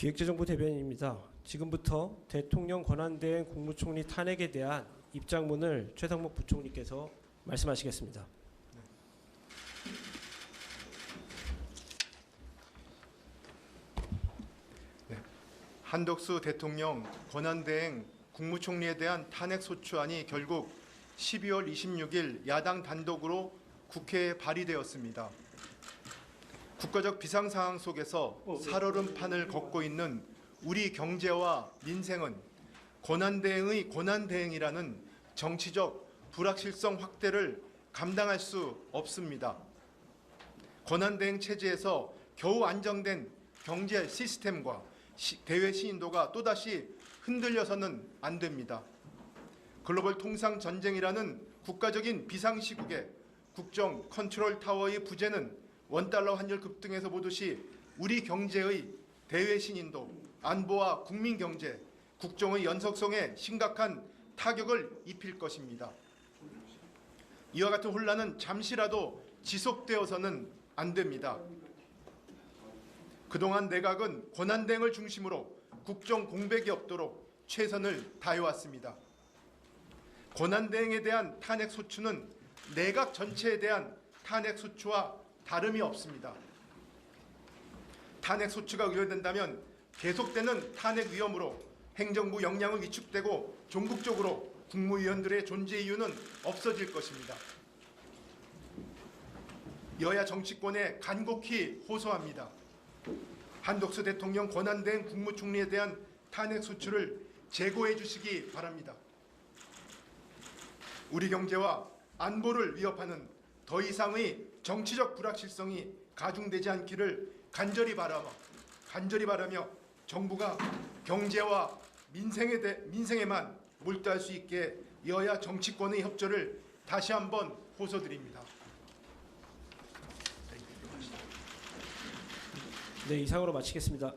기획재정부 대변인입니다. 지금부터 대통령 권한대행 국무총리 탄핵에 대한 입장문을 최상목 부총리께서 말씀하시겠습니다. 한덕수 대통령 권한대행 국무총리에 대한 탄핵 소추안이 결국 12월 26일 야당 단독으로 국회에 발의되었습니다. 국가적 비상 상황 속에서 살얼음판을 걷고 있는 우리 경제와 민생은 권한대행의 권한대행이라는 정치적 불확실성 확대를 감당할 수 없습니다. 권한대행 체제에서 겨우 안정된 경제 시스템과 시- 대외 시인도가 또다시 흔들려서는 안 됩니다. 글로벌 통상 전쟁이라는 국가적인 비상시국에 국정 컨트롤 타워의 부재는 원달러 환율 급등에서 보듯이 우리 경제의 대외 신인도, 안보와 국민 경제, 국정의 연속성에 심각한 타격을 입힐 것입니다. 이와 같은 혼란은 잠시라도 지속되어서는 안 됩니다. 그동안 내각은 권한대행을 중심으로 국정 공백이 없도록 최선을 다해왔습니다. 권한대행에 대한 탄핵 소추는 내각 전체에 대한 탄핵 소추와 다름이 없습니다. 탄핵 소추가 의결된다면 계속되는 탄핵 위험으로 행정부 역량은 위축되고 종국적으로 국무위원들의 존재 이유는 없어질 것입니다. 여야 정치권에 간곡히 호소합니다. 한덕수 대통령 권한대행 국무총리에 대한 탄핵 소추를 제고해 주시기 바랍니다. 우리 경제와 안보를 위협하는 더 이상의 정치적 불확실성이 가중되지 않기를 간절히 바라며 간절히 바라며 정부가 경제와 민생에 대, 민생에만 몰두할 수 있게 여야 정치권의 협조를 다시 한번 호소드립니다. 네, 이상으로 마치겠습니다.